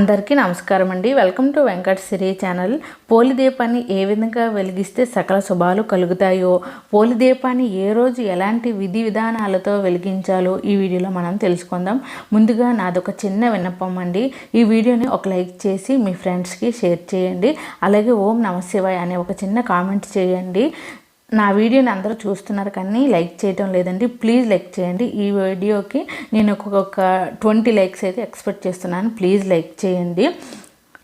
అందరికీ నమస్కారం అండి. Welcome to Venkata Siri channel. పోలి దీపాన్ని ఏ విధంగా వెలిగిస్తే సకల శుభాలు కలుగుతాయో పోలి దీపాన్ని ఏ రోజు ఎలాంటి విధి విధానాలతో వెలిగించాలో ఈ వీడియోలో మనం తెలుసుకుందాం. ముందుగా నాదొక చిన్న విన్నపం అండి. ఈ వీడియోని ఒక లైక్ చేసి మీ ఫ్రెండ్స్కి షేర్ చేయండి. అలాగే ఓం నమ శివాయ అనే ఒక చిన్న కామెంట్ చేయండి. నా వీడియోని అందరూ చూస్తున్నారు కానీ లైక్ చేయటం లేదండి. ప్లీజ్ లైక్ చేయండి. ఈ వీడియోకి నేను ఒక ట్వంటీ లైక్స్ అయితే ఎక్స్పెక్ట్ చేస్తున్నాను. ప్లీజ్ లైక్ చేయండి.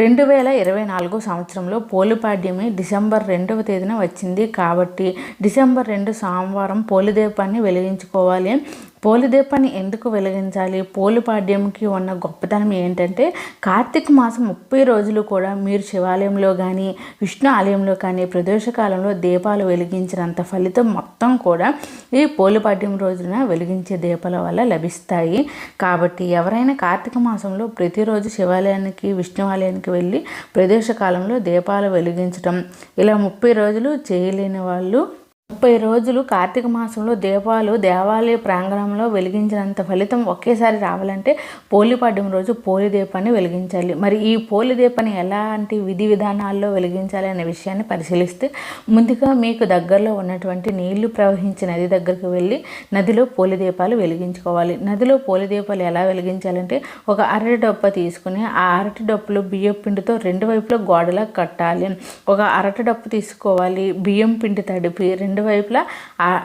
రెండు వేల ఇరవై నాలుగో సంవత్సరంలో పోలిపాడ్యమి డిసెంబర్ రెండవ తేదీన వచ్చింది కాబట్టి డిసెంబర్ రెండు సోమవారం పోలిదీపాన్ని వెలిగించుకోవాలి. పోలిదీపాన్ని ఎందుకు వెలిగించాలి? పోలిపాడ్యంకి ఉన్న గొప్పతనం ఏంటంటే కార్తీక మాసం ముప్పై రోజులు కూడా మీరు శివాలయంలో కానీ విష్ణు ఆలయంలో కానీ ప్రదోషకాలంలో దీపాలు వెలిగించినంత ఫలితం మొత్తం కూడా ఈ పోలిపాడ్యం రోజున వెలిగించే దీపాల వల్ల లభిస్తాయి. కాబట్టి ఎవరైనా కార్తీక మాసంలో ప్రతిరోజు శివాలయానికి విష్ణు ఆలయానికి వెళ్ళి ప్రదోషకాలంలో దీపాలు వెలిగించడం ఇలా ముప్పై రోజులు చేయలేని వాళ్ళు ముప్పై రోజులు కార్తీక మాసంలో దీపాలు దేవాలయ ప్రాంగణంలో వెలిగించినంత ఫలితం ఒకేసారి రావాలంటే పోలిపాడ్యం రోజు పోలి దీపాన్ని వెలిగించాలి. మరి ఈ పోలి దీపాన్ని ఎలాంటి విధి విధానాల్లో వెలిగించాలి అనే విషయాన్ని పరిశీలిస్తే ముందుగా మీకు దగ్గరలో ఉన్నటువంటి నీళ్ళు ప్రవహించే నది దగ్గరకు వెళ్ళి నదిలో పోలి దీపాలు వెలిగించుకోవాలి. నదిలో పోలి దీపాలు ఎలా వెలిగించాలంటే ఒక అరటి డొప్ప తీసుకుని ఆ అరటి డొప్పలు బియ్యం పిండితో రెండు వైపులా గోడలా కట్టాలి. ఒక అరటి డొప్ప తీసుకోవాలి బియ్యం పిండి తడిపి రెండు వైపులా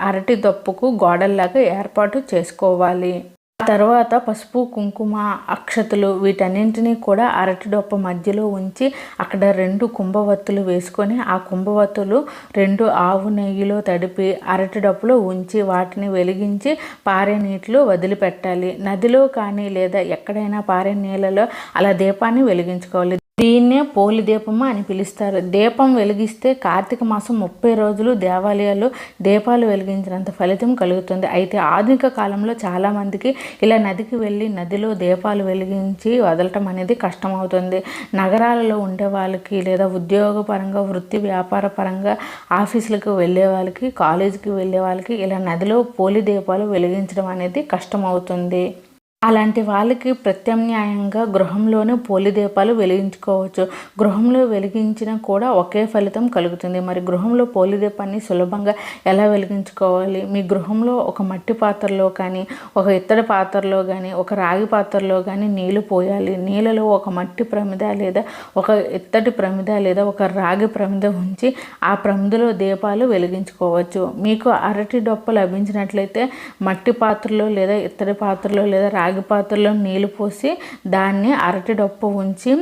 అరటి దొప్పుకు గోడల్లాగా ఏర్పాటు చేసుకోవాలి. ఆ తర్వాత పసుపు కుంకుమ అక్షతలు వీటన్నింటినీ కూడా అరటి డొప్ప మధ్యలో ఉంచి అక్కడ రెండు కుంభవత్తులు వేసుకొని ఆ కుంభవత్తులు రెండు ఆవు నెయ్యిలో తడిపి అరటి డప్పులో ఉంచి వాటిని వెలిగించి పారే నీటిలో వదిలిపెట్టాలి. నదిలో కానీ లేదా ఎక్కడైనా పారే నీళ్ళలో అలా దీపాన్ని వెలిగించుకోవాలి. దీన్నే పోలి దీపము అని పిలుస్తారు. దీపం వెలిగిస్తే కార్తీక మాసం ముప్పై రోజులు దేవాలయాలు దీపాలు వెలిగించినంత ఫలితం కలుగుతుంది. అయితే ఆధునిక కాలంలో చాలామందికి ఇలా నదికి వెళ్ళి నదిలో దీపాలు వెలిగించి వదలటం అనేది కష్టమవుతుంది. నగరాలలో ఉండే వాళ్ళకి లేదా ఉద్యోగపరంగా వృత్తి వ్యాపార పరంగా ఆఫీసులకు వెళ్ళే వాళ్ళకి కాలేజీకి వెళ్ళే వాళ్ళకి ఇలా నదిలో పోలి దీపాలు వెలిగించడం అనేది కష్టమవుతుంది. అలాంటి వాళ్ళకి ప్రత్యామ్నాయంగా గృహంలోనే పోలి దీపాలు వెలిగించుకోవచ్చు. గృహంలో వెలిగించిన కూడా ఒకే ఫలితం కలుగుతుంది. మరి గృహంలో పోలి దీపాన్ని సులభంగా ఎలా వెలిగించుకోవాలి? మీ గృహంలో ఒక మట్టి పాత్రలో కానీ ఒక ఇత్తడి పాత్రలో కానీ ఒక రాగి పాత్రలో కానీ నీళ్ళు పోయాలి. నీళ్ళలో ఒక మట్టి ప్రమిద లేదా ఒక ఇత్తడి ప్రమిద లేదా ఒక రాగి ప్రమిద ఉంచి ఆ ప్రమిదలో దీపాలు వెలిగించుకోవచ్చు. మీకు అరటి డొప్ప లభించినట్లయితే మట్టి పాత్రలో లేదా ఇత్తడి పాత్రలో లేదా రాగి రాగి పాత్రలో నీళ్ళు పోసి దాన్ని అరటి డొప్ప ఉంచి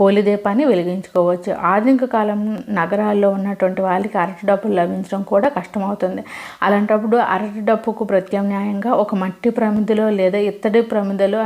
పోలి దీపాన్ని వెలిగించుకోవచ్చు. ఆధునిక కాలం నగరాల్లో ఉన్నటువంటి వాళ్ళకి అరటి డప్పులు లభించడం కూడా కష్టమవుతుంది. అలాంటప్పుడు అరటి డప్పుకు ప్రత్యామ్నాయంగా ఒక మట్టి ప్రమిదలో లేదా ఇత్తడి ప్రమిదలో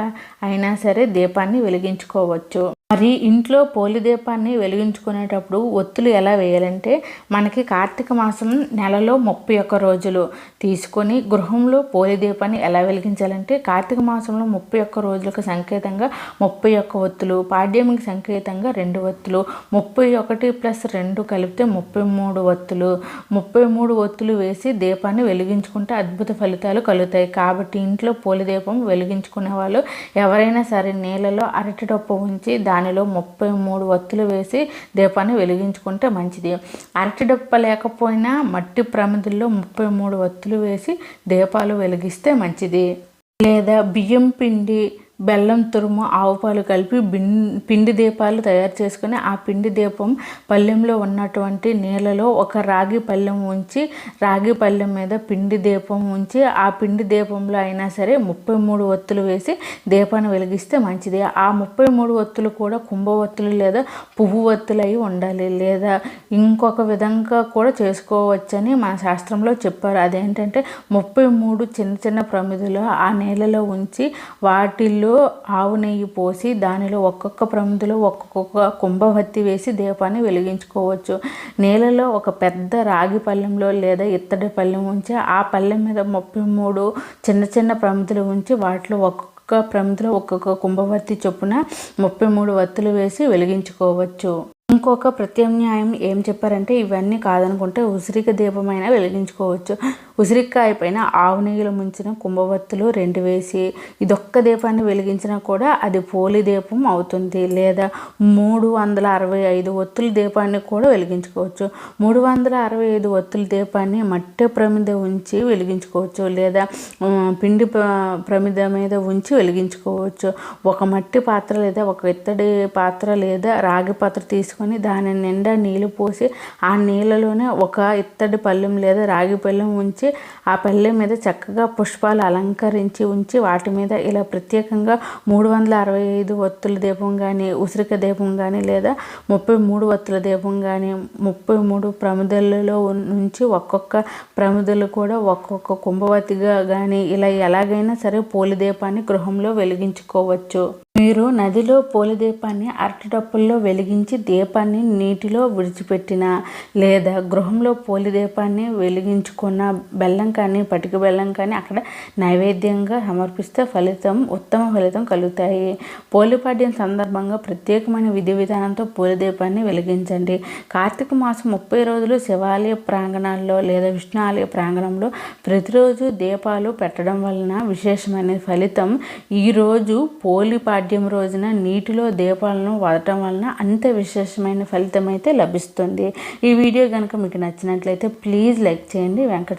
అయినా సరే దీపాన్ని వెలిగించుకోవచ్చు. మరి ఇంట్లో పోలి దీపాన్ని వెలిగించుకునేటప్పుడు ఒత్తులు ఎలా వేయాలంటే మనకి కార్తీక మాసం నెలలో ముప్పై ఒక్క రోజులు తీసుకొని గృహంలో పోలి దీపాన్ని ఎలా వెలిగించాలంటే కార్తీక మాసంలో ముప్పై ఒక్క రోజులకు సంకేతంగా ముప్పై ఒక్క ఒత్తులు పాడ్యమికి సంకేతంగా రెండు ఒత్తులు ముప్పై ఒకటి ప్లస్ రెండు కలిపితే ముప్పై మూడు ఒత్తులు. ముప్పై మూడు ఒత్తులు వేసి దీపాన్ని వెలిగించుకుంటే అద్భుత ఫలితాలు కలుగుతాయి. కాబట్టి ఇంట్లో పోలి దీపం వెలిగించుకునే వాళ్ళు ఎవరైనా సరే నీళ్ళలో అరటి డొప్ప ఉంచి దాని దానిలో ముప్పై మూడు వత్తులు వేసి దీపాన్ని వెలిగించుకుంటే మంచిది. అరటి డొప్ప లేకపోయినా మట్టి ప్రమిదుల్లో ముప్పై మూడు వత్తులు వేసి దీపాలు వెలిగిస్తే మంచిది. లేదా బియ్యం పిండి బెల్లం తురుము ఆవు పాలు కలిపి బిన్ పిండి దీపాలు తయారు చేసుకుని ఆ పిండి దీపం పళ్ళెంలో ఉన్నటువంటి నీళ్ళలో ఒక రాగి పళ్ళెం ఉంచి రాగి పళ్ళెం మీద పిండి దీపం ఉంచి ఆ పిండి దీపంలో అయినా సరే ముప్పై మూడు ఒత్తులు వేసి దీపాన్ని వెలిగిస్తే మంచిది. ఆ ముప్పై మూడు ఒత్తులు కూడా కుంభ ఒత్తులు లేదా పువ్వు ఒత్తులు అయి ఉండాలి. లేదా ఇంకొక విధంగా కూడా చేసుకోవచ్చని మన శాస్త్రంలో చెప్పారు. అదేంటంటే ముప్పై మూడు చిన్న చిన్న ప్రమిదలు ఆ నీళ్ళలో ఉంచి వాటిల్లో ఆవు నెయ్యి పోసి దానిలో ఒక్కొక్క ప్రమిదలో ఒక్కొక్క కుంభవత్తి వేసి దీపాన్ని వెలిగించుకోవచ్చు. నీళ్ళలో ఒక పెద్ద రాగి పళ్ళెంలో లేదా ఇత్తడి పళ్ళెం ఉంచి ఆ పళ్ళెం మీద ముప్పై మూడు చిన్న చిన్న ప్రమిదలు ఉంచి వాటిలో ఒక్కొక్క ప్రమిదలో ఒక్కొక్క కుంభవత్తి చొప్పున ముప్పై మూడు వత్తులు వేసి వెలిగించుకోవచ్చు. ఇంకొక ప్రత్యామ్నాయం ఏం చెప్పారంటే ఇవన్నీ కాదనుకుంటే ఉసిరిక దీపమైనా వెలిగించుకోవచ్చు. ఉసిరికాయ పైన ఆవు నెయ్యిలో ముంచిన కుంభవత్తులు రెండు వేసి ఇదొక్క దీపాన్ని వెలిగించినా కూడా అది పోలి దీపం అవుతుంది. లేదా మూడు వందల అరవై ఐదు ఒత్తుల దీపాన్ని కూడా వెలిగించుకోవచ్చు. మూడు వందల అరవై ఐదు ఒత్తుల దీపాన్ని మట్టి ప్రమిద ఉంచి వెలిగించుకోవచ్చు. లేదా పిండి ప్రమిద మీద ఉంచి వెలిగించుకోవచ్చు. ఒక మట్టి పాత్ర లేదా ఒక ఇత్తడి పాత్ర లేదా రాగి పాత్ర తీసుకొని దాని నిండా నీళ్ళు పోసి ఆ నీళ్ళలోనే ఒక ఇత్తడి పళ్ళెం లేదా రాగి పళ్ళెం ఉంచి ఆ పల్లె మీద చక్కగా పుష్పాలు అలంకరించి ఉంచి వాటి మీద ఇలా ప్రత్యేకంగా మూడు వందల అరవై ఐదు ఒత్తుల దీపం కానీ ఉసిరిక దీపం కానీ లేదా ముప్పై మూడు ఒత్తుల దీపం కానీ ముప్పై మూడు ప్రమిదలలో నుంచి ఒక్కొక్క ప్రమిదలు కూడా ఒక్కొక్క కుంభవతిగా కానీ ఇలా ఎలాగైనా సరే పోలి దీపాన్ని గృహంలో వెలిగించుకోవచ్చు. మీరు నదిలో పోలి దీపాన్ని అరటిడప్పుల్లో వెలిగించి దీపాన్ని నీటిలో విడిచిపెట్టిన లేదా గృహంలో పోలి దీపాన్ని వెలిగించుకున్న బెల్లం కానీ పటిక బెల్లం కానీ అక్కడ నైవేద్యంగా సమర్పిస్తే ఫలితం ఉత్తమ ఫలితం కలుగుతాయి. పోలిపాడ్యం సందర్భంగా ప్రత్యేకమైన విధి విధానంతో పోలి దీపాన్ని వెలిగించండి. కార్తీక మాసం ముప్పై రోజులు శివాలయ ప్రాంగణాల్లో లేదా విష్ణు ఆలయ ప్రాంగణంలో ప్రతిరోజు దీపాలు పెట్టడం వలన విశేషమైన ఫలితం ఈరోజు పోలిపాడ్యం రోజున నీటిలో దీపాలను వదటం వలన అంత విశేషమైన ఫలితం అయితే లభిస్తుంది. ఈ వీడియో కనుక మీకు నచ్చినట్లయితే ప్లీజ్ లైక్ చేయండి. వెంకట